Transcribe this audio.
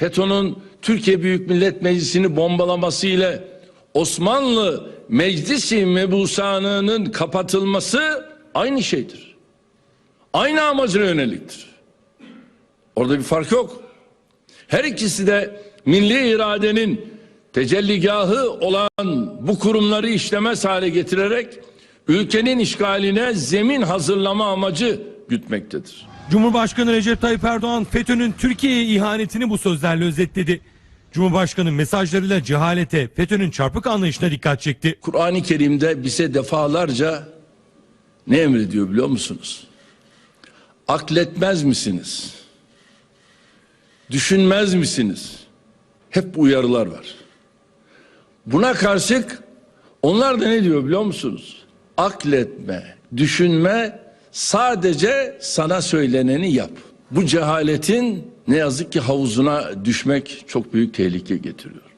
FETÖ'nün Türkiye Büyük Millet Meclisi'ni bombalaması ile Osmanlı Meclisi Mebusanı'nın kapatılması aynı şeydir. Aynı amacına yöneliktir. Orada bir fark yok. Her ikisi de milli iradenin tecelligahı olan bu kurumları işlemez hale getirerek ülkenin işgaline zemin hazırlama amacı gütmektedir. Cumhurbaşkanı Recep Tayyip Erdoğan FETÖ'nün Türkiye'ye ihanetini bu sözlerle özetledi. Cumhurbaşkanı mesajlarıyla cehalete, FETÖ'nün çarpık anlayışına dikkat çekti. Kur'an-ı Kerim'de bize defalarca ne emrediyor biliyor musunuz? Akletmez misiniz? Düşünmez misiniz? Hep bu uyarılar var. Buna karşılık onlar da ne diyor biliyor musunuz? Akletme, düşünme, sadece sana söyleneni yap. Bu cehaletin ne yazık ki havuzuna düşmek çok büyük tehlike getiriyor.